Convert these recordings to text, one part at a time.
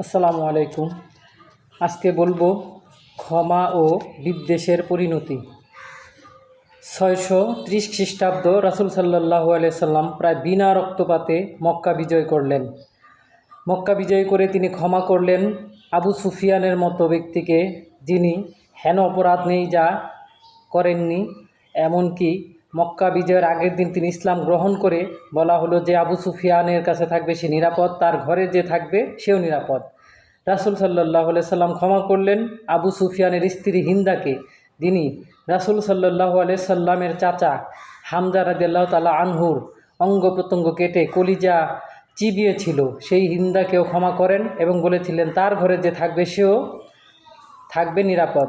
আসসালামু আলাইকুম। আজকে বলব ক্ষমা ও বিদ্বেষের পরিণতি। ছয়শো ত্রিশ খ্রিস্টাব্দ রাসুল সাল্লাহ সাল্লাম প্রায় বিনা রক্তপাতে মক্কা বিজয় করলেন। মক্কা বিজয় করে তিনি ক্ষমা করলেন আবু সুফিয়ানের মতো ব্যক্তিকে যিনি হেন অপরাধ নেই যা করেননি, এমনকি মক্কা বিজয়ের আগের দিন তিনি ইসলাম গ্রহণ করে বলা হলো যে আবু সুফিয়ানের কাছে থাকবে সে নিরাপদ, তার ঘরে যে থাকবে সেও নিরাপদ। রাসুল সাল্লাহ সাল্লাম ক্ষমা করলেন। আবু সুফিয়ানের স্ত্রী হিন্দাকে, যিনি রাসুল সাল্লাহ সাল্লামের চাচা হামজা রাদিয়াল্লাহ তালা আনহুর অঙ্গ প্রত্যঙ্গ কেটে কলিজা চিবিয়েছিল, সেই হিন্দাকেও ক্ষমা করেন এবং বলেছিলেন, তার ঘরে যে থাকবে সেও থাকবে নিরাপদ।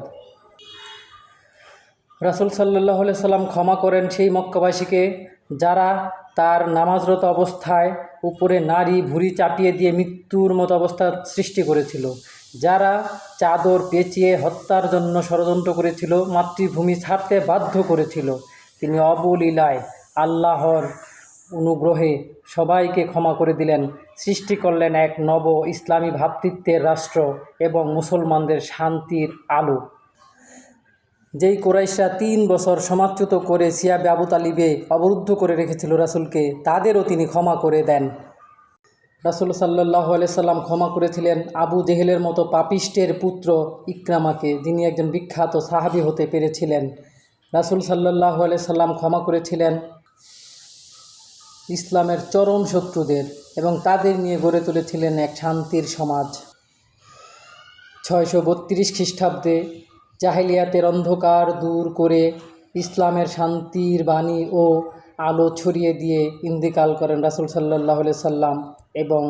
রাসুল সাল্লাহ সাল্লাম ক্ষমা করেন সেই মক্কাবাসীকে, যারা তার নামাজরত অবস্থায় উপরে নারী ভুঁড়ি চাপিয়ে দিয়ে মৃত্যুর মতো অবস্থা সৃষ্টি করেছিল, যারা চাদর পেঁচিয়ে হত্যার জন্য ষড়যন্ত্র করেছিল, মাতৃভূমি ছাড়তে বাধ্য করেছিল, তিনি অবলীলায় আল্লাহর অনুগ্রহে সবাইকে ক্ষমা করে দিলেন, সৃষ্টি করলেন এক নব ইসলামী ভ্রাতৃত্বের রাষ্ট্র এবং মুসলমানদের শান্তির আলো। যেই কোরাইশরা তিন বছর সমাচ্যুত করে সিয়াবে আবু তালিবে অবরুদ্ধ করে রেখেছিল রাসুলকে, তাদেরও তিনি ক্ষমা করে দেন। রাসুল সাল্লাহ সাল্লাম ক্ষমা করেছিলেন আবু জেহেলের মতো পাপিষ্টের পুত্র ইকরামাকে, যিনি একজন বিখ্যাত সাহাবি হতে পেরেছিলেন। রাসুল সাল্লাহ সাল্লাম ক্ষমা করেছিলেন ইসলামের চরম শত্রুদের এবং তাদের নিয়ে গড়ে তুলেছিলেন এক শান্তির সমাজ। ছয়শো বত্রিশ খ্রিস্টাব্দে জাহেলিয়াতের অন্ধকার দূর করে ইসলামের শান্তির বাণী ও আলো ছড়িয়ে দিয়ে ইন্দিকাল করেন রাসুল সাল্লাহ সাল্লাম এবং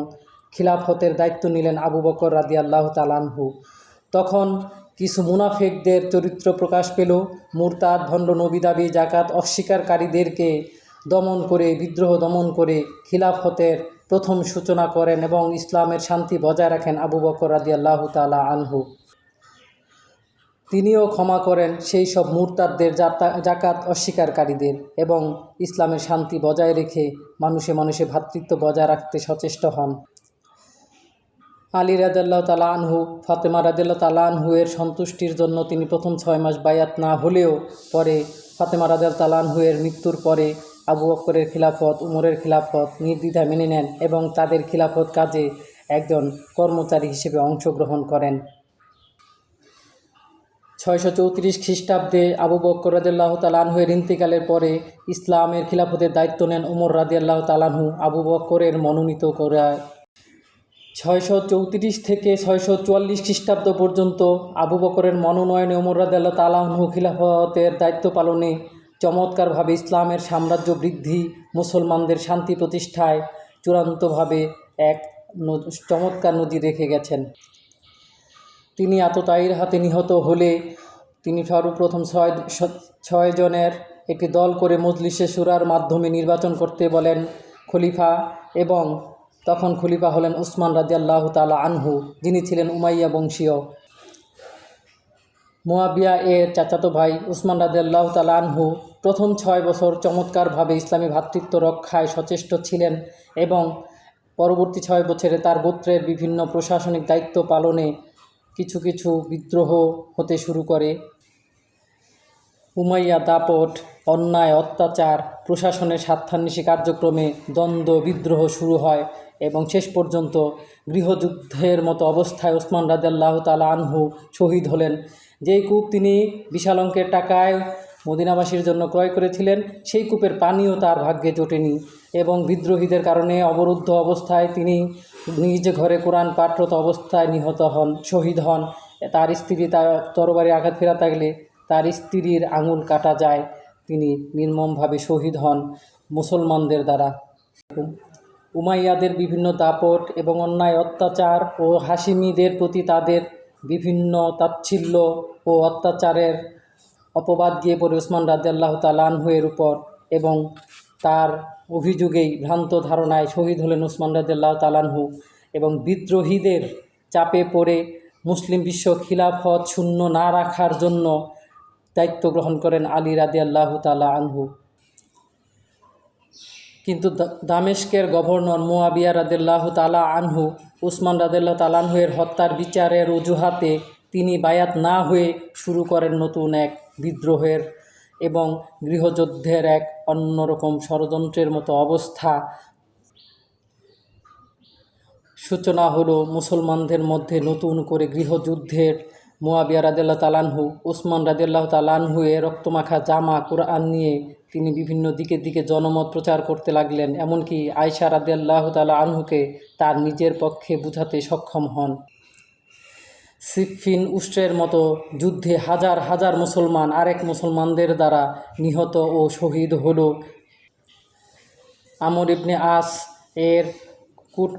খিলাফতের দায়িত্ব নিলেন আবু বকর রাদি আল্লাহ তালানহু তখন কিছু মুনাফেকদের চরিত্র প্রকাশ পেল। মুরতাদ, ভণ্ড নবিদাবি জাকাত অস্বীকারীদেরকে দমন করে, বিদ্রোহ দমন করে খিলাফতের প্রথম সূচনা করেন এবং ইসলামের শান্তি বজায় রাখেন আবু বকর রাদি আল্লাহ তালা আনহু। তিনিও ক্ষমা করেন সেই সব মুরতাদদের জাকাত অস্বীকারীদের এবং ইসলামের শান্তি বজায় রেখে মানুষে মানুষে ভ্রাতৃত্ব বজায় রাখতে সচেষ্ট হন। আলী রাজাল্লাহ তালা আনহু, ফাতেমা রাজাল্লাহ তালা আনহু এর সন্তুষ্টির জন্য তিনি প্রথম ছয় মাস বায়াত না হলেও পরে ফাতেমা রাজাল তালা আনহু এর মৃত্যুর পরে আবু বক্করের খিলাফত, উমরের খিলাফত নির্দ্বিধা মেনে নেন এবং তাদের খিলাফত কাজে একজন কর্মচারী হিসেবে অংশগ্রহণ করেন। ছয়শো চৌত্রিশ খ্রিস্টাব্দে আবু বক্কর রাজিয়াল্লাহ তালানহুয়ের ইন্তিকালের পরে ইসলামের খিলাফতের দায়িত্ব নেন উমর রাজিয়াল্লাহ তালানহু আবু বক্করের মনোনীত করায়। ছয়শো চৌত্রিশ থেকে ছয়শো চুয়াল্লিশ খ্রিস্টাব্দ পর্যন্ত আবু বকরের মনোনয়নে উমর রাজিয়াল্লাহ তালাহু খিলাফতের দায়িত্ব পালনে চমৎকারভাবে ইসলামের সাম্রাজ্য বৃদ্ধি, মুসলমানদের শান্তি প্রতিষ্ঠায় চূড়ান্তভাবে এক চমৎকার নদী রেখে গেছেন। তিনি আততায়ীর হাতে নিহত হলে তিনি সর্বপ্রথম ছয় ছয় জনের একটি দল করে মজলিসে সুরার মাধ্যমে নির্বাচন করতে বলেন খলিফা এবং তখন খলিফা হলেন উসমান রাজিয়াল্লাহ তালা আনহু, যিনি ছিলেন উমাইয়া বংশীয়। মোয়াবিয়া এর চাচাতো ভাই উসমান রাজিয়াল্লাহ তালা আনহু প্রথম ছয় বছর চমৎকারভাবে ইসলামী ভ্রাতৃত্ব রক্ষায় সচেষ্ট ছিলেন এবং পরবর্তী ছয় বছরে তার গোত্রের বিভিন্ন প্রশাসনিক দায়িত্ব পালনে কিছু কিছু বিদ্রোহ হতে শুরু করে। উমাইয়া দাপট, অন্যায়, অত্যাচার, প্রশাসনের স্বার্থান্বেষী কার্যক্রমে দ্বন্দ্ব, বিদ্রোহ শুরু হয় এবং শেষ পর্যন্ত গৃহযুদ্ধের মতো অবস্থায় ওসমান রাজাল্লাহ তালা আনহু শহীদ হলেন। যেই কূপ তিনি বিশাল অঙ্কের টাকায় মদিনাবাসীর জন্য ক্রয় করেছিলেন, সেই কূপের পানিও তার ভাগ্যে জোটেনি এবং বিদ্রোহীদের কারণে অবরুদ্ধ অবস্থায় তিনি নিজ ঘরে কোরআন পাঠরত অবস্থায় নিহত হন, শহীদ হন। তার স্ত্রী তার তরবারি আঘাত ফেরা থাকলে তার স্ত্রীর আঙুল কাটা যায়, তিনি নির্মমভাবে শহীদ হন মুসলমানদের দ্বারা। উমাইয়াদের বিভিন্ন দাপট এবং অন্যায় অত্যাচার ও হাসিমিদের প্রতি তাদের বিভিন্ন তাচ্ছিল্য ও অত্যাচারের অপবাদ গিয়ে পড়ে ওসমান রাজিয়াল্লাহ তালানহুয়ের উপর এবং তার অভিযোগেই ভ্রান্ত ধারণায় শহীদ হলেন ওসমান রাজিয়াল্লাহ তালানহু এবং বিদ্রোহীদের চাপে পড়ে মুসলিম বিশ্ব খিলাফত শূন্য না রাখার জন্য দায়িত্ব গ্রহণ করেন আলী রাদিয়াল্লাহ তালা আনহু। কিন্তু দামেস্কের গভর্নর মোয়াবিয়া রাদিল্লাহ তালা আনহু, উসমান রাদেল্লা তালানহুয়ের হত্যার বিচারের অজুহাতে তিনি বায়াত না হয়ে শুরু করেন নতুন এক বিদ্রোহের এবং গৃহযুদ্ধের এক অন্যরকম ষড়যন্ত্রের মতো অবস্থা। সূচনা হলো মুসলমানদের মধ্যে নতুন করে গৃহযুদ্ধের। মোয়াবিয়া রাদেল্লাহ তালানহু ওসমান রাদেল্লাহ তালানহু এ রক্তমাখা জামা, কোরআন নিয়ে তিনি বিভিন্ন দিকে দিকে জনমত প্রচার করতে লাগলেন। এমনকি আয়সা রাদেল্লাহ তালা আনহুকে তার নিজের পক্ষে বুঝাতে সক্ষম হন। সিফিন উষ্ট্রের মতো যুদ্ধে হাজার হাজার মুসলমান আরেক মুসলমানদের দ্বারা নিহত ও শহীদ হল। আমর ইবনে আস এর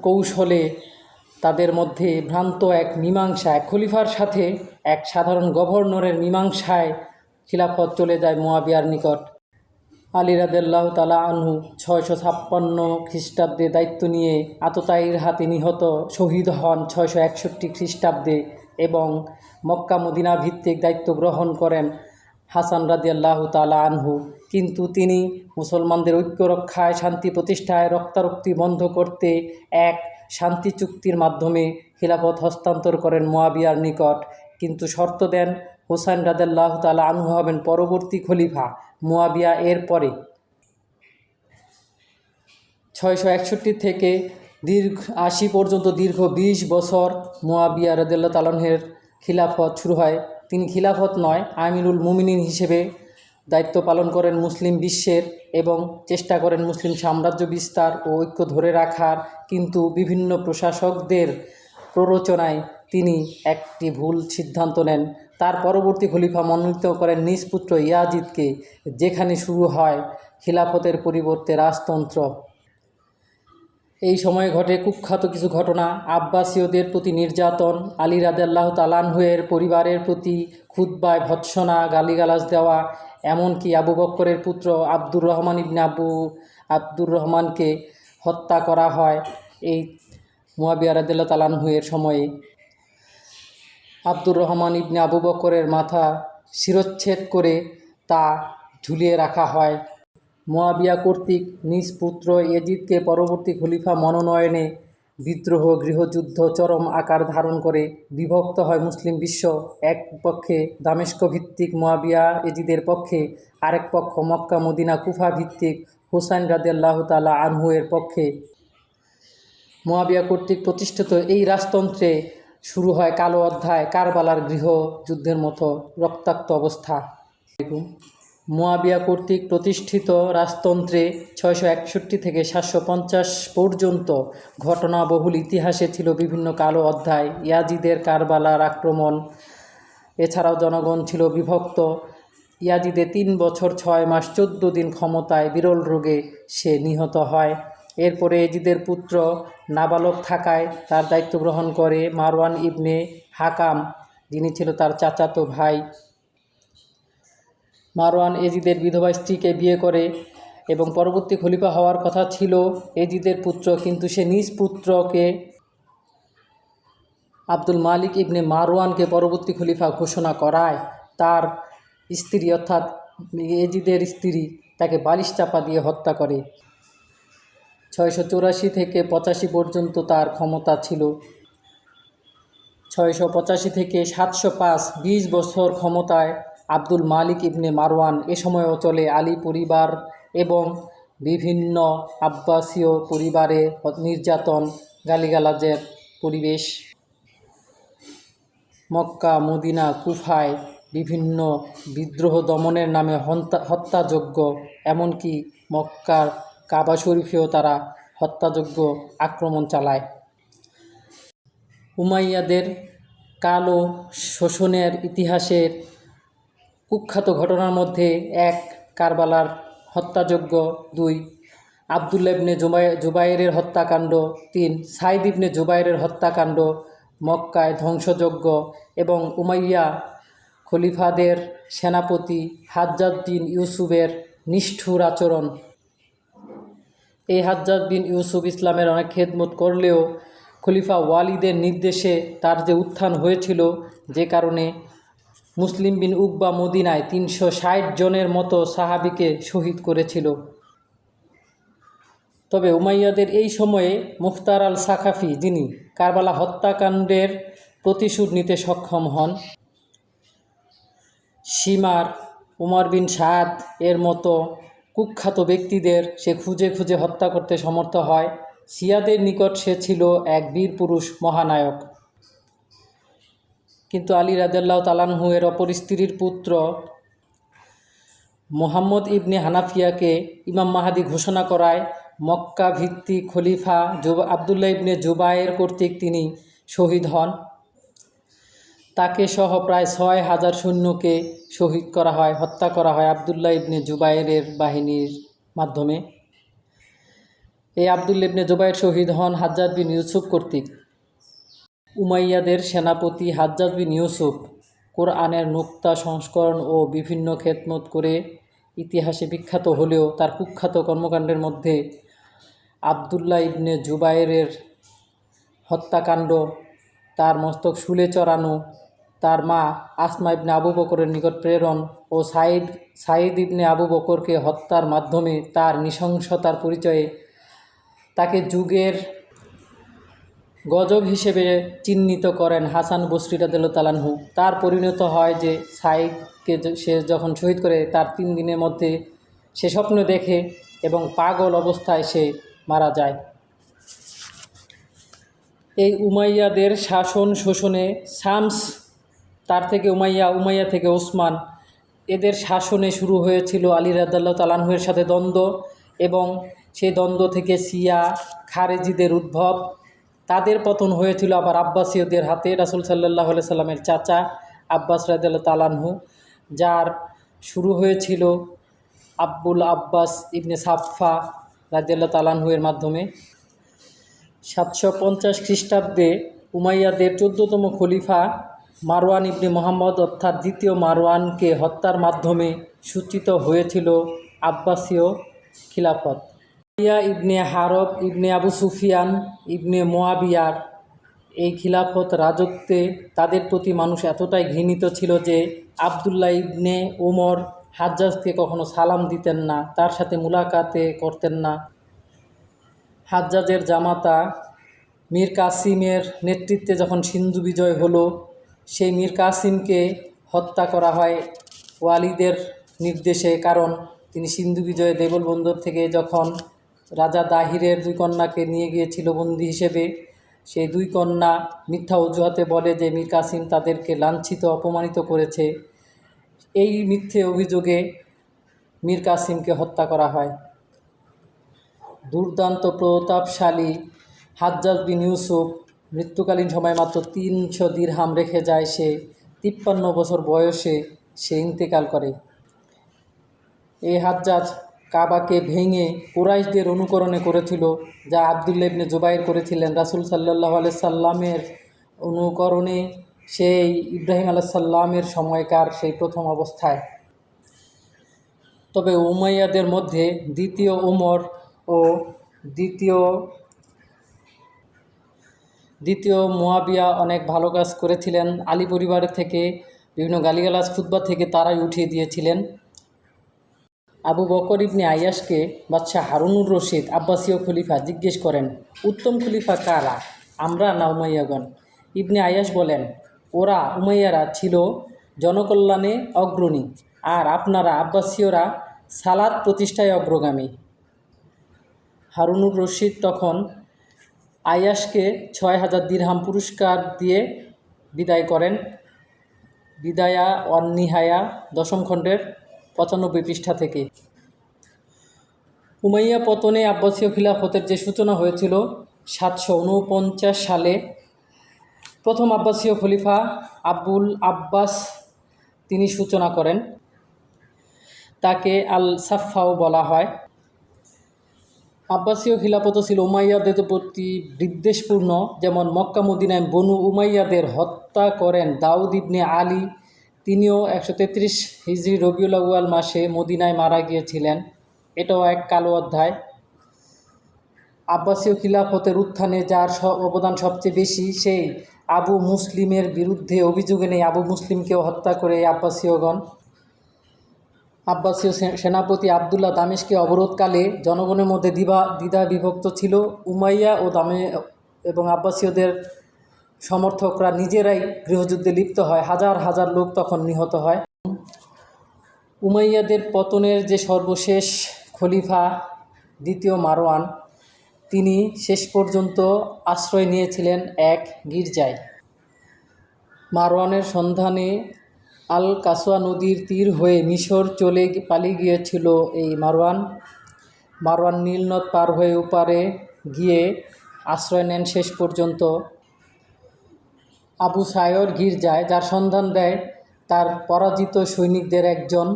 কৌশলে তাদের মধ্যে ভ্রান্ত এক মীমাংসা এক খলিফার সাথে এক সাধারণ গভর্নরের মীমাংসায় খিলাফত চলে যায় মোয়াবিয়ার নিকট। আলী রাদেল্লাহ তালা আনহু ছয়শো ছাপ্পান্ন খ্রিস্টাব্দে দায়িত্ব নিয়ে আততায়ীর হাতে নিহত, শহীদ হন ছয়শো একষট্টি খ্রিস্টাব্দে। এবং মক্কা মদিনা ভিত্তিক দায়িত্ব গ্রহণ করেন হাসান রাদিয়াল্লাহু তালা আনহু। কিন্তু তিনি মুসলমানদের ঐক্য রক্ষায় শান্তি প্রতিষ্ঠায় রক্তারক্তি বন্ধ করতে এক শান্তি চুক্তির মাধ্যমে খিলাফত হস্তান্তর করেন মোয়াবিয়ার নিকট। কিন্তু শর্ত দেন, হোসাইন রাদাল্লাহ তালা আনহু হবেন পরবর্তী খলিফা মোয়াবিয়া এর পরে। ছয়শো একষট্টি থেকে দীর্ঘ, আশি পর্যন্ত দীর্ঘ বিশ বছর মোয়াবিয়া রদুল্লাহ তালনের খিলাফত শুরু হয়। তিনি খিলাফত নয় আমিরুল মুমিনিন হিসেবে দায়িত্ব পালন করেন মুসলিম বিশ্বের এবং চেষ্টা করেন মুসলিম সাম্রাজ্য বিস্তার ও ঐক্য ধরে রাখার। কিন্তু বিভিন্ন প্রশাসকদের প্ররোচনায় তিনি একটি ভুল সিদ্ধান্ত নেন। তার পরবর্তী খলিফা মনোনীত করেন নিজ পুত্র ইয়াজিদকে, যেখানে শুরু হয় খিলাফতের পরিবর্তে রাজতন্ত্র। এই সময়ে ঘটে কুখ্যাত কিছু ঘটনা। আব্বাসীয়দের প্রতি নির্যাতন, আলী রাদেল্লাহ তালানহুয়ের পরিবারের প্রতি খুদ্বায় ভৎসনা, গালিগালাজ দেওয়া, এমনকি আবু বক্করের পুত্র আব্দুর রহমান ইবনে আবু, আব্দুর রহমানকে হত্যা করা হয় এই মুয়াবিয়া রাদেল্লাহ তালানহুয়ের সময়ে। আব্দুর রহমান ইবনে আবু বক্করের মাথা শিরচ্ছেদ করে তা ঝুলিয়ে রাখা হয়। মোয়াবিয়া কর্তৃক নিজ পুত্র এজিদকে পরবর্তী খলিফা মনোনয়নে বিদ্রোহ, গৃহযুদ্ধ চরম আকার ধারণ করে বিভক্ত হয় মুসলিম বিশ্ব। এক পক্ষে দামেস্ক ভিত্তিক মোয়াবিয়া এজিদের পক্ষে, আরেক পক্ষ মক্কা, মদিনা, কুফা ভিত্তিক হুসাইন রাদিয়াল্লাহু তালা আনহুয়ের পক্ষে। মোয়াবিয়া কর্তৃক প্রতিষ্ঠিত এই রাজতন্ত্রে শুরু হয় কালো অধ্যায় কারবালার গৃহ যুদ্ধের মতো রক্তাক্ত অবস্থা। মোয়াবিয়া কর্তৃক প্রতিষ্ঠিত রাজতন্ত্রে ছয়শো একষট্টি থেকে সাতশো পঞ্চাশ পর্যন্ত ঘটনাবহুল ইতিহাসে ছিল বিভিন্ন কালো অধ্যায়, ইয়াজিদের কারবালার আক্রমণ। এছাড়াও জনগণ ছিল বিভক্ত। ইয়াজিদে তিন বছর ছয় মাস চোদ্দ দিন ক্ষমতায় বিরল রোগে সে নিহত হয়। এরপরে এজিদের পুত্র নাবালক থাকায় তার দায়িত্ব গ্রহণ করে মারওয়ান ইবনে হাকাম, যিনি ছিল তার চাচাতো ভাই। মারওয়ান এজিদের বিধবা স্ত্রীকে বিয়ে করে এবং পরবর্তী খলিফা হওয়ার কথা ছিল এজিদের পুত্র, কিন্তু সে নিজ পুত্রকে আব্দুল মালিক ইবনে মারওয়ানকে পরবর্তী খলিফা ঘোষণা করায়। তার স্ত্রী অর্থাৎ এজিদের স্ত্রী তাকে বালিশ চাপা দিয়ে হত্যা করে। ছয়শো চৌরাশি থেকে পঁচাশি পর্যন্ত তার ক্ষমতা ছিল। ছয়শো পঁচাশি থেকে সাতশো পাঁচ, বিশ বছর ক্ষমতায় আব্দুল মালিক ইবনে মারওয়ান এ সময়ও চলে আলী পরিবার এবং বিভিন্ন আব্বাসীয় পরিবারে নির্যাতন, গালিগালাজের পরিবেশ। মক্কা, মদিনা, কুফায় বিভিন্ন বিদ্রোহ দমনের নামে হত্যা হত্যাযজ্ঞ, এমনকি মক্কার কাবা শরীফেও তারা হত্যাযজ্ঞ আক্রমণ চালায়। উমাইয়াদের কালো শোষণের ইতিহাসের কুখ্যাত ঘটনার মধ্যে এক কারবালার হত্যাযজ্ঞ দুই আবদুল্লা ইবনে জুবাই জুবাইরের হত্যাকাণ্ড তিন সাইদ ইবনে জুবাইরের হত্যাকাণ্ড মক্কায় ধ্বংসযজ্ঞ এবং উমাইয়া খলিফাদের সেনাপতি হাজ্জাদ বিন ইউসুফের নিষ্ঠুর আচরণ। এই হাজ্জাদ বিন ইউসুফ ইসলামের অনেক খেদমত করলেও খলিফা ওয়ালিদের নির্দেশে তার যে উত্থান হয়েছিল যে কারণে মুসলিম বিন উকবা মদিনায় তিনশো ষাট জনের মতো সাহাবিকে শহীদ করেছিল। তবে উমাইয়াদের এই সময়ে মুখতার আল সাকাফি যিনি কারবালা হত্যাকাণ্ডের প্রতিশোধ নিতে সক্ষম হন, সীমার উমর বিন সাদ এর মতো কুখ্যাত ব্যক্তিদের সে খুঁজে খুঁজে হত্যা করতে সমর্থ হয়। শিয়াদের নিকট সে ছিল এক বীর পুরুষ মহানায়ক। কিন্তু আলী রাজাল্লাহ তালানহু এর অপর স্ত্রীর পুত্র মোহাম্মদ ইবনে হানাফিয়াকে ইমাম মাহাদি ঘোষণা করায় মক্কা ভিত্তিক খলিফা জুব, আবদুল্লাহ ইবনে জুবায়ের কর্তৃক তিনি শহীদ হন। তাকে সহ প্রায় ছয় হাজার সৈন্যকে শহীদ করা হয়, হত্যা করা হয় আবদুল্লাহ ইবনে জুবায়েরের বাহিনীর মাধ্যমে। এই আবদুল্লা ইবনে জুবায়ের শহীদ হন হাজ্জাজ বিন ইউসুফ কর্তৃক। উমাইয়াদের সেনাপতি হাজ্জাজ বিন ইউসুফ কোরআনের নুক্তা সংস্করণ ও বিভিন্ন খেদমত করে ইতিহাসে বিখ্যাত হলেও তার কুখ্যাত কর্মকাণ্ডের মধ্যে আবদুল্লাহ ইবনে জুবায়েরের হত্যাকাণ্ড, তার মস্তক শুলে চড়ানো, তার মা আসমা ইবনে আবু বকরের নিকট প্রেরণ ও সাইদ সাইদ ইবনে আবু বকরকে হত্যার মাধ্যমে তার নৃশংসতার পরিচয়ে তাকে যুগের গজব হিসেবে চিহ্নিত করেন হাসান বসরি তালানহু তার পরিণত হয় যে সাইদকে সে যখন শহীদ করে, তার তিন দিনের মধ্যে সে স্বপ্ন দেখে এবং পাগল অবস্থায় সে মারা যায়। এই উমাইয়াদের শাসন শোষণে শামস, তার থেকে উমাইয়া উমাইয়া থেকে ওসমান, এদের শাসনে শুরু হয়েছিল আলী রাদাল্লাহ তালানহুয়ের সাথে দ্বন্দ্ব এবং সেই দ্বন্দ্ব থেকে সিয়া খারেজিদের উদ্ভব। তাদের পতন হয়েছিল আবার আব্বাসীয়দের হাতে। রাসুল সাল্লাহ সাল্লামের চাচা আব্বাস রাদাল্লাহ তালানহু যার শুরু হয়েছিল আব্বুল আব্বাস ইবনে সাফা রাজিয়াল্লাহ তালানহুয়ের মাধ্যমে। সাতশো পঞ্চাশ খ্রিস্টাব্দে উমাইয়াদের চোদ্দতম খলিফা মারওয়ান ইবনে মোহাম্মদ অর্থাৎ দ্বিতীয় মারওয়ানকে হত্যার মাধ্যমে সূচিত হয়েছিল আব্বাসীয় খিলাফত। Umayya ibn Harb, ibn Abu Sufyan, ibn মোয়াবিয়ার এই খিলাফত রাজত্বে তাদের প্রতি মানুষ এতটাই ঘৃণিত ছিল যে আবদুল্লাহ ইবনে ওমর হাজ্জাজকে কখনো সালাম দিতেন না, তার সাথে মুলাকাতে করতেন না। হাজ্জাজের জামাতা মীর কাসিমের নেতৃত্বে যখন সিন্ধু বিজয় হলো, সেই মীর কাসিমকে হত্যা করা হয় ওয়ালিদের নির্দেশে, কারণ তিনি সিন্ধু বিজয়ে দেবল বন্দর থেকে যখন রাজা দাহিরের দুই কন্যাকে নিয়ে গিয়েছিল বন্দী হিসেবে। সেই দুই কন্যা মিথ্যা অজুহাতে বলে যে, মীর কাসিম তাদেরকে লাঞ্ছিত, অপমানিত করেছে। এই মিথ্যে অভিযোগে মীর কাসিমকে হত্যা করা হয়। দুর্দান্ত প্রতাপশালী হাজ্জাজ বিন ইউসুফ মৃত্যুকালীন সময় মাত্র তিনশো দিরহাম রেখে যায় সে। তিপ্পান্ন বছর বয়সে সে ইন্তেকাল করে। এই হাজ্জাজ কাবাকে ভেঙে কুরাইশদের অনুকরণে করেছিল, যা আবদুল্লা ইবনে জুবাইর করেছিলেন। রাসুল সাল্লাহ সাল্লামের অনুকরণে সেই ইব্রাহিম আলাহ সাল্লামের সময়কার সেই প্রথম অবস্থায়। তবে উমাইয়াদের মধ্যে দ্বিতীয় উমর ও দ্বিতীয় দ্বিতীয় মুয়াবিয়া অনেক ভালো কাজ করেছিলেন। আলী পরিবারের থেকে, বিভিন্ন গালিগালাজ, খুতবা থেকে তারাই উঠিয়ে দিয়েছিলেন। আবু বকর ইবনে আয়াসকে বাদশাহ হারুনুর রশিদ আব্বাসীয় খলিফা জিজ্ঞেস করেন, উত্তম খলিফা কারা? আমরা না উমাইয়াগণ। ইবনে আয়াস বলেন, ওরা উমাইয়ারা ছিল জনকল্যাণে অগ্রণী আর আপনারা আব্বাসীয়রা সালাদ প্রতিষ্ঠায় অগ্রগামী। হারুনুর রশিদ তখন আয়াসকে ছয় হাজার দিরহাম পুরস্কার দিয়ে বিদায় করেন। বিদায়া অন্নিহায়া দশম খণ্ডের পঁচানব্বই পৃষ্ঠা থেকে। উমাইয়া পতনে আব্বাসীয় খিলাফতের যে সূচনা হয়েছিল, সাতশো উনপঞ্চাশ সালে প্রথম আব্বাসীয় খলিফা আব্বুল আব্বাস তিনি সূচনা করেন। তাকে আল সাফাও বলা হয়। আব্বাসীয় খিলাফত ছিল উমাইয়াদের প্রতি বিদ্বেষপূর্ণ, যেমন মক্কা মদিনায় বনু উমাইয়াদের হত্যা করেন দাউদ ইবনে আলী তিনিও একশো তেত্রিশ হিজরি রবিউল আউয়াল মাসে মদিনায় মারা গিয়েছিলেন। এটাও এক কালো অধ্যায়। আব্বাসীয় খিলাফতের উত্থানে যার অবদান সবচেয়ে বেশি, সেই আবু মুসলিমের বিরুদ্ধে অভিযোগ এনে আবু মুসলিমকেও হত্যা করে আব্বাসীয়গণ। আব্বাসীয় সেনাপতি আবদুল্লাহ দামেশকে অবরোধকালে জনগণের মধ্যে দিবা দ্বিধা বিভক্ত ছিল। উমাইয়া ও দামে এবং আব্বাসীয়দের সমর্থকরা নিজেরাই গৃহযুদ্ধে লিপ্ত হয়। হাজার হাজার লোক তখন নিহত হয়। উমাইয়াদের পতনের যে সর্বশেষ খলিফা দ্বিতীয় মারওয়ান, তিনি শেষ পর্যন্ত আশ্রয় নিয়েছিলেন এক গির্জায়। মারওয়ানের সন্ধানে আল কাসোয়া নদীর তীর হয়ে মিশর চলে পালিয়ে গিয়েছিল এই মারওয়ান। মারওয়ান নীলনদ পার হয়ে ওপারে গিয়ে আশ্রয় নেন শেষ পর্যন্ত। আবু সায়র গির্জায়, যার সন্ধান দেয় তার পরাজিত সৈনিকদের একজন।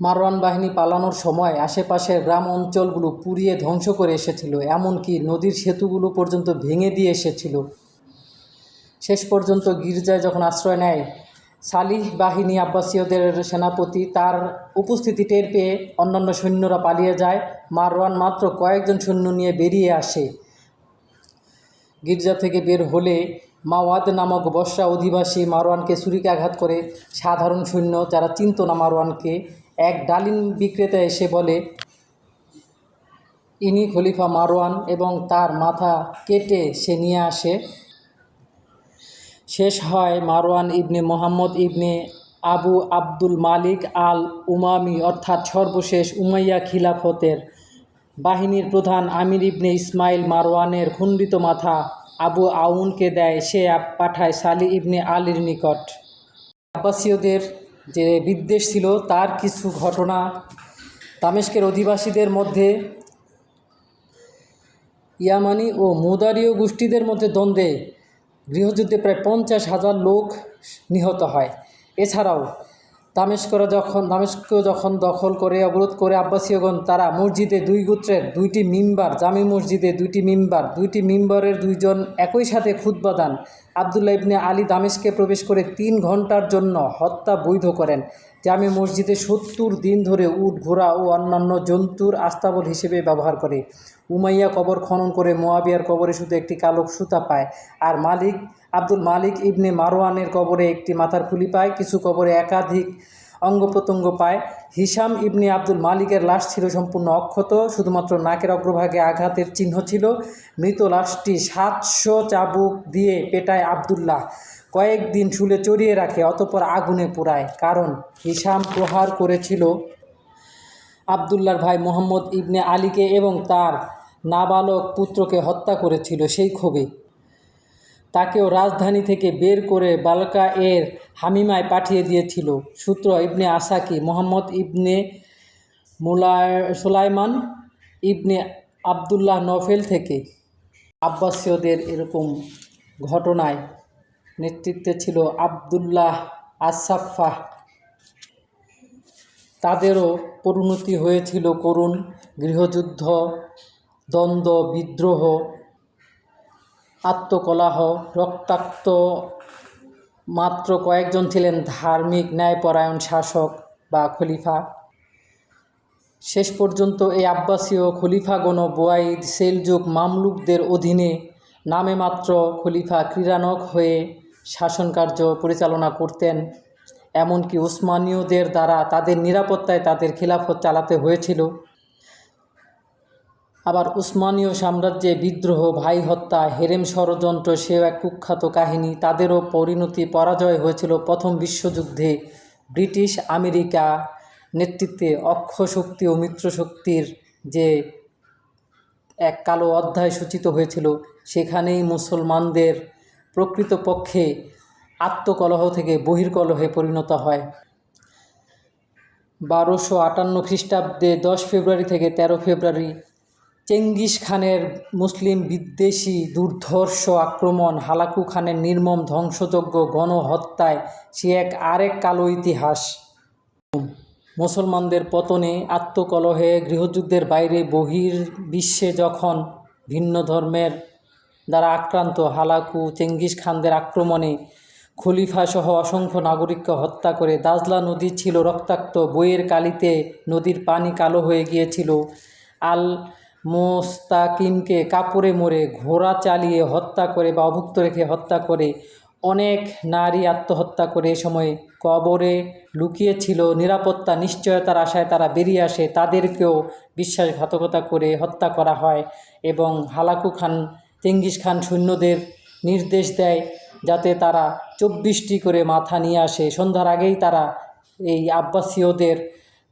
মারওয়ান বাহিনী পালানোর সময় আশেপাশের গ্রাম অঞ্চলগুলো পুড়িয়ে ধ্বংস করে এসেছিল, এমনকি নদীর সেতুগুলো পর্যন্ত ভেঙে দিয়ে এসেছিল। শেষ পর্যন্ত গির্জায় যখন আশ্রয় নেয়, সালিহ বাহিনী আব্বাসীয়দের সেনাপতি তার উপস্থিতি টের পেয়ে অন্যান্য সৈন্যরা পালিয়ে যায়। মারওয়ান মাত্র কয়েকজন সৈন্য নিয়ে বেরিয়ে আসে। গির্জা থেকে বের হলে মাওয়াদ নামক বর্ষা অধিবাসী মারওয়ানকে ছুরিকাঘাত করে সাধারণ সৈন্য, যারা চিনত না মারওয়ানকে, এক ডালিম বিক্রেতা এসে বলে, ইনি খলিফা মারওয়ান এবং তার মাথা কেটে সে নিয়ে আসে। শেষ হয় Marwan ibn Muhammad ibn Abu Abdul Malik al Umami অর্থাৎ সর্বশেষ উমাইয়া খিলাফতের বাহিনীর প্রধান আমির ইবনে ইসমাইল মারওয়ানের খণ্ডিত মাথা আবু আউনকে দেয়, সে পাঠায় সালি ইবনে আলীর নিকট। আব্বাসীয়দের যে বিদ্বেষ ছিল, তার কিছু ঘটনা দামেস্কের অধিবাসীদের মধ্যে, ইয়ামানি ও মুদারীয় গোষ্ঠীদের মধ্যে দ্বন্দ্বে। গৃহযুদ্ধে প্রায় পঞ্চাশ হাজার লোক নিহত হয়। এছাড়াও দামেস্করা যখন দামেস্ক যখন দখল করে, অবরোধ করে আব্বাসীয়গণ, তারা মসজিদে দুই গোত্রের, দুইটি মিম্বার, জামি মসজিদে দুইটি মিম্বার, দুইটি মিম্বারের দুইজন একই সাথে খুতবা দান। আবদুল্লাহ ইবনে আলী দামেস্কে প্রবেশ করে তিন ঘণ্টার জন্য হত্যা বৈধ করেন। জামি মসজিদে সত্তর দিন ধরে উট ঘোড়া ও অন্যান্য জন্তুর আস্তাবল হিসেবে ব্যবহার করে। উমাইয়া কবর খনন করে মোয়াবিয়ার কবরে শুধু একটি কালো সুতা পায়। আর মালিক আব্দুল মালিক ইবনে মারোয়ানের কবরে একটি মাথার খুলি পায়। কিছু কবরে একাধিক অঙ্গ প্রত্যঙ্গ পায়। হিসাম ইবনে আব্দুল মালিকের লাশ ছিল সম্পূর্ণ অক্ষত, শুধুমাত্র নাকের অগ্রভাগে আঘাতের চিহ্ন ছিল। মৃত লাশটি সাতশো চাবুক দিয়ে পেটায় আবদুল্লাহ। কয়েকদিন শুলে চড়িয়ে রাখে, অতপর আগুনে পোড়ায়। কারণ হিসাম প্রহার করেছিল আবদুল্লার ভাই মোহাম্মদ ইবনে আলীকে এবং তার নাবালক পুত্রকে হত্যা করেছিল সেই ক্ষোভে। তাকেও রাজধানী থেকে বের করে বালকা এর হামিমায় পাঠিয়ে দিয়েছিল। সূত্র ইবনে আসাকি, মোহাম্মদ ইবনে মুলায় সুলাইমান ইবনে আবদুল্লাহ নফেল থেকে আব্বাসীয়দের এরকম ঘটনায় নেতৃত্বে ছিল আবদুল্লাহ আসাফাহ তাদেরও পরিণতি হয়েছিল করুণ গৃহযুদ্ধ, দ্বন্দ্ব, বিদ্রোহ আত্মকলাহ, রক্তাক্ত মাত্র কয়েকজন ছিলেন ধার্মিক ন্যায়পরায়ণ শাসক বা খলিফা। শেষ পর্যন্ত এই আব্বাসীয় খলিফাগণ বোয়াইদ, সেলজুক, মামলুকদের অধীনে নামে মাত্র খলিফা ক্রীড়ানক হয়ে শাসনকার্য পরিচালনা করতেন। এমনকি উসমানীয়দের দ্বারা তাদের নিরাপত্তায় তাদের খিলাফত চালাতে হয়েছিল। আবার উসমানীয় সাম্রাজ্যে বিদ্রোহ, ভাই হত্যা, হেরেম ষড়যন্ত্র সেও এক কুখ্যাত কাহিনী, তাদেরও পরিণতি পরাজয় হয়েছিল প্রথম বিশ্বযুদ্ধে। ব্রিটিশ আমেরিকা নেতৃত্বে অক্ষ শক্তি ও মিত্রশক্তির যে এক কালো অধ্যায় সূচিত হয়েছিল, সেখানেই মুসলমানদের প্রকৃতপক্ষে আত্মকলহ থেকে বহির্কলহে পরিণত হয়। বারোশো আটান্ন খ্রিস্টাব্দে দশ ফেব্রুয়ারি থেকে তেরো ফেব্রুয়ারি চেঙ্গিস খানের মুসলিম বিদ্বেষী দুর্ধর্ষ আক্রমণ, হালাকু খানের নির্মম ধ্বংসযজ্ঞ, গণহত্যায় সে এক আরেক কালো ইতিহাস। মুসলমানদের পতনে আত্মকলহে গৃহযুদ্ধের বাইরে বহির বিশ্বে যখন ভিন্ন ধর্মের দ্বারা আক্রান্ত হালাকু, চেঙ্গিস খানদের আক্রমণে খলিফাসহ অসংখ্য নাগরিককে হত্যা করে দাজলা নদী ছিল রক্তাক্ত, বইয়ের কালিতে নদীর পানি কালো হয়ে গিয়েছিল। আল মোস্তাকিমকে কাপড়ে মরে, ঘোড়া চালিয়ে হত্যা করে বা অভুক্ত রেখে হত্যা করে, অনেক নারী আত্মহত্যা করে এ সময়ে কবরে লুকিয়েছিল। নিরাপত্তা নিশ্চয়তার আশায় তারা বেরিয়ে আসে। তাদেরকেও বিশ্বাসঘাতকতা করে হত্যা করা হয় এবং হালাকু খান, চেঙ্গিস খান সৈন্যদের নির্দেশ দেয় যাতে তারা চব্বিশটি করে মাথা নিয়ে আসে। সন্ধ্যার আগেই তারা এই আব্বাসীয়দের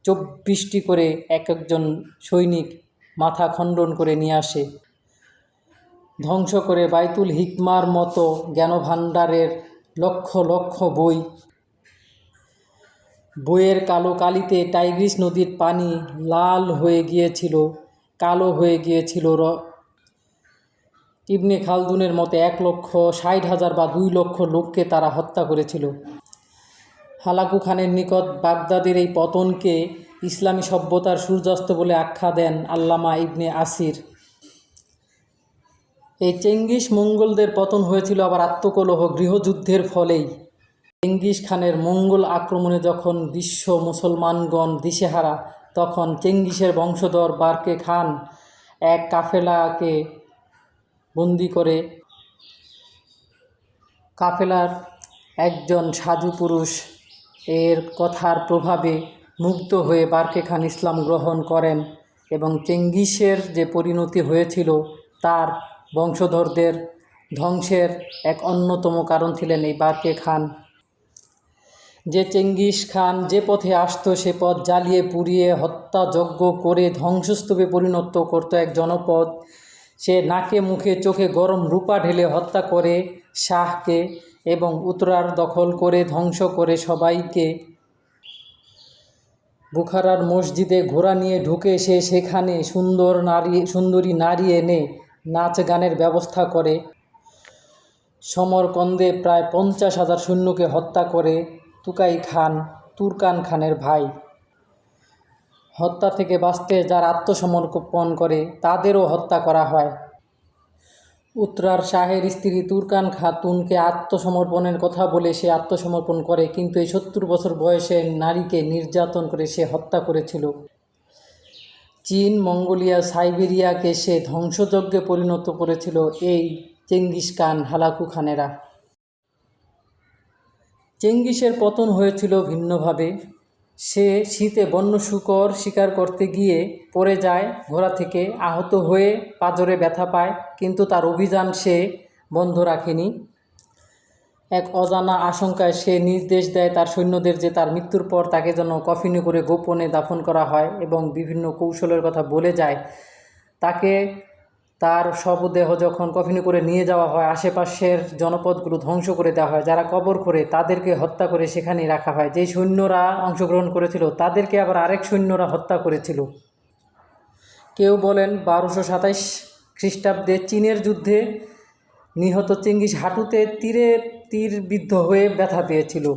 চব্বিশটি করে এক একজন সৈনিক মাথা খণ্ডন করে নিয়ে আসে। ধ্বংস করে বাইতুল হিকমার মতো জ্ঞানভাণ্ডারের লক্ষ লক্ষ বই। বইয়ের কালো কালিতে টাইগ্রিস নদীর পানি লাল হয়ে গিয়েছিল, কালো হয়ে গিয়েছিল র। ইবনে খালদুনের মতে এক লক্ষ ষাট হাজার বা দুই লক্ষ লোককে তারা হত্যা করেছিল। হালাকু খানের নিকট বাগদাদের এই পতনকে ইসলামী সভ্যতার সূর্যাস্ত বলে আখ্যা দেন আল্লামা ইবনে আসির। এই চেঙ্গিস মঙ্গলদের পতন হয়েছিল আবার আত্মকলহ গৃহযুদ্ধের ফলেই। চেঙ্গিস খানের মঙ্গল আক্রমণে যখন বিশ্ব মুসলমানগণ দিশেহারা, তখন চেঙ্গিসের বংশধর বারকে খান এক কাফেলাকে বন্দি করে। কাফেলার একজন সাধু পুরুষ, এর কথার প্রভাবে মুগ্ধ হয়ে বারকে খান ইসলাম গ্রহণ করেন এবং চেঙ্গিসের যে পরিণতি হয়েছিল, তার বংশধরদের ধ্বংসের এক অন্যতম কারণ ছিলেন এই বারকে খান। যে চেঙ্গিস খান যে পথে আসতো, সে পথ জ্বালিয়ে, পুড়িয়ে, হত্যাযজ্ঞ করে ধ্বংসস্তূপে পরিণত করত এক জনপদ। সে নাকে, মুখে, চোখে গরম রূপা ঢেলে হত্যা করে শাহকে এবং উত্তরার দখল করে ধ্বংস করে সবাইকে বুখারার মসজিদে ঘোড়া নিয়ে ঢুকে সে সেখানে সুন্দর নারী, সুন্দরী নারী এনে নাচ গানের ব্যবস্থা করে। সমরকন্দে প্রায় পঞ্চাশ হাজার সৈন্যকে হত্যা করে তুকাই খান, তুরকান খানের ভাই। হত্যা থেকে বাঁচতে যারা আত্মসমর্পণ করে তাদেরও হত্যা করা হয়। উত্তরার শাহের স্ত্রী তুরকান খাতুনকে আত্মসমর্পণের কথা বলে সে আত্মসমর্পণ করে, কিন্তু এই সত্তর বছর বয়সে নারীকে নির্যাতন করে সে হত্যা করেছিল। চীন, মঙ্গোলিয়া, সাইবেরিয়াকে সে ধ্বংসযজ্ঞে পরিণত করেছিল। এই চেঙ্গিস খান হালাকু খানেরা। চেঙ্গিসের পতন হয়েছিল ভিন্নভাবে। সে শীতে বন্য শুকর শিকার করতে গিয়ে পড়ে যায় ঘোড়া থেকে, আহত হয়ে পাজরে ব্যথা পায়, কিন্তু তার অভিযান সে বন্ধ রাখেনি। এক অজানা আশঙ্কায় সে নির্দেশ দেয় তার সৈন্যদের যে তার মৃত্যুর পর তাকে যেন কফিনে করে গোপনে দাফন করা হয় এবং বিভিন্ন কৌশলের কথা বলে যায়। তাকে তার শবদেহ যখন কফিনে করে নিয়ে যাওয়া হয়, আশেপাশের জনপদগুলো ধ্বংস করে দেওয়া হয়, যারা কবর করে তাদেরকে হত্যা করে সেখানেই রাখা হয়। যেই সৈন্যরা অংশগ্রহণ করেছিল, তাদেরকে আবার আরেক সৈন্যরা হত্যা করেছিল। কেউ বলেন বারোশো সাতাইশ খ্রিস্টাব্দে চীনের যুদ্ধে নিহত চেঙ্গিস হাঁটুতে তীরে তীর বিদ্ধ হয়ে ব্যথা পেয়েছিল।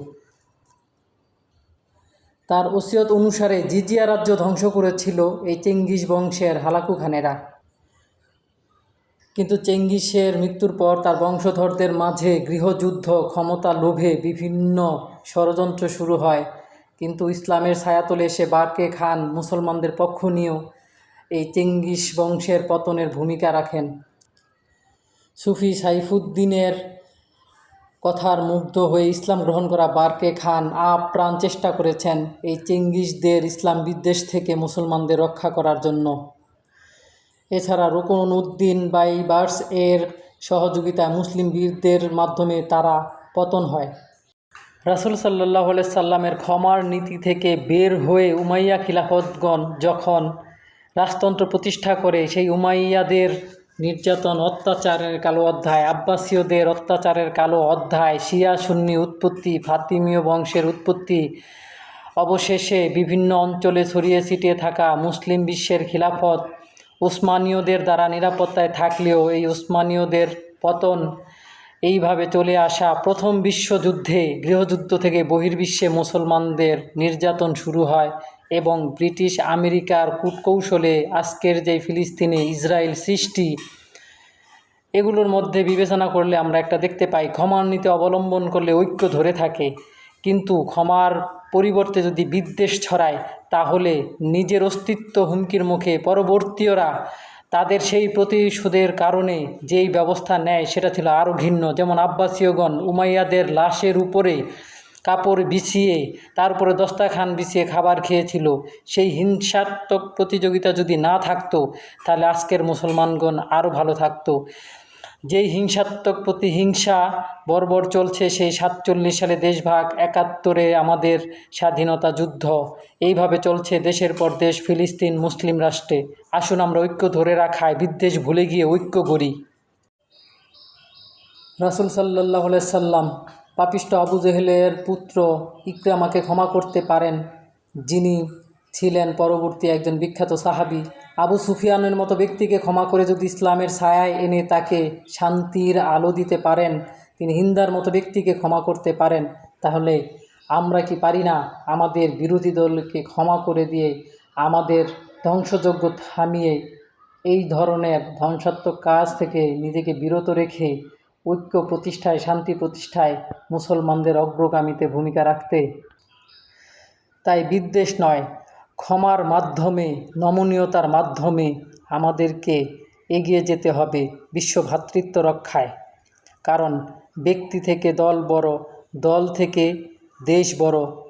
তার ওসিয়ত অনুসারে জিজিয়া রাজ্য ধ্বংস করেছিল এই চেঙ্গিস বংশের হালাকু খানেরা। কিন্তু চেঙ্গিসের মৃত্যুর পর তার বংশধরদের মাঝে গৃহযুদ্ধ, ক্ষমতা লোভে বিভিন্ন ষড়যন্ত্র শুরু হয়। কিন্তু ইসলামের ছায়াতলে এসে বারকে খান মুসলমানদের পক্ষ নিয়েও এই চেঙ্গিস বংশের পতনের ভূমিকা রাখেন। সুফি সাইফুদ্দিনের কথার মুগ্ধ হয়ে ইসলাম গ্রহণ করা বারকে খান আপ্রাণ চেষ্টা করেছেন এই চেঙ্গিসদের ইসলাম বিদ্বেষ থেকে মুসলমানদের রক্ষা করার জন্য। এছাড়া রুকন উদ্দিন বাইবার্স এর সহযোগিতায় মুসলিম বীরদের মাধ্যমে তারা পতন হয়। রাসুল সাল্লাহ সাল্লামের ক্ষমার নীতি থেকে বের হয়ে উমাইয়া খিলাফতগণ যখন রাজতন্ত্র প্রতিষ্ঠা করে, সেই উমাইয়াদের নির্যাতন অত্যাচারের কালো অধ্যায়, আব্বাসীয়দের অত্যাচারের কালো অধ্যায়, শিয়া, সুন্নি উৎপত্তি, ফাতিমীয় বংশের উৎপত্তি, অবশেষে বিভিন্ন অঞ্চলে ছড়িয়ে ছিটিয়ে থাকা মুসলিম বিশ্বের খিলাফত উসমানীয়দের দ্বারা নিরাপত্তায় থাকলেও এই উসমানীয়দের পতন এইভাবে চলে আসা প্রথম বিশ্বযুদ্ধে, গৃহযুদ্ধ থেকে বহির্বিশ্বে মুসলমানদের নির্যাতন শুরু হয় এবং ব্রিটিশ আমেরিকার কূটকৌশলে আজকের যে ফিলিস্তিনে ইসরায়েল সৃষ্টি, এগুলোর মধ্যে বিবেচনা করলে আমরা একটা দেখতে পাই, ক্ষমার নীতি অবলম্বন করলে ঐক্য ধরে থাকে। কিন্তু ক্ষমার পরিবর্তে যদি বিদ্বেষ ছড়ায়, তাহলে নিজের অস্তিত্ব হুমকির মুখে পরবর্তীয়রা তাদের সেই প্রতিশোধের কারণে যেই ব্যবস্থা নেয় সেটা ছিল আরও ঘিন্ন যেমন আব্বাসীয়গণ উমাইয়াদের লাশের উপরে কাপড় বিছিয়ে তারপরে দস্তাখান বিছিয়ে খাবার খেয়েছিল। সেই হিংসাত্মক প্রতিযোগিতা যদি না থাকতো, তাহলে আজকের মুসলমানগণ আরও ভালো থাকতো। যেই হিংসাত্মক প্রতিহিংসা বর্বর চলছে, সেই সাতচল্লিশ সালে দেশভাগ একাত্তরে আমাদের স্বাধীনতা যুদ্ধ। এইভাবে চলছে দেশের পর দেশ ফিলিস্তিন মুসলিম রাষ্ট্রে। আসুন আমরা ঐক্য ধরে রাখায় বিদ্বেষ ভুলে গিয়ে ঐক্য করি। রাসুল সাল্লাহ সাল্লাম, পাপিষ্ট আবু জেহেলের পুত্র ইকরামাকে ক্ষমা করতে পারেন। যিনি ছিলেন পরবর্তী একজন বিখ্যাত সাহাবী। আবু সুফিয়ানের মতো ব্যক্তিকে ক্ষমা করে যদি ইসলামের ছায়ায় এনে তাকে শান্তির আলো দিতে পারেন, তিনি হিন্দার মতো ব্যক্তিকে ক্ষমা করতে পারেন, তাহলে আমরা কি পারি না আমাদের বিরোধী দলকে ক্ষমা করে দিয়ে আমাদের ধ্বংসযজ্ঞ থামিয়ে এই ধরনের ধ্বংসাত্মক কাজ থেকে নিজেকে বিরত রেখে ঐক্য প্রতিষ্ঠায়, শান্তি প্রতিষ্ঠায় মুসলমানদের অগ্রগামীতে ভূমিকা রাখতে? তাই বিদ্বেষ নয়। ক্ষমার মাধ্যমে, নমনীয়তার মাধ্যমে আমাদেরকে এগিয়ে যেতে হবে বিশ্ব ভ্রাতৃত্ব রক্ষায়। কারণ ব্যক্তি থেকে দল বড়, দল থেকে দেশ বড়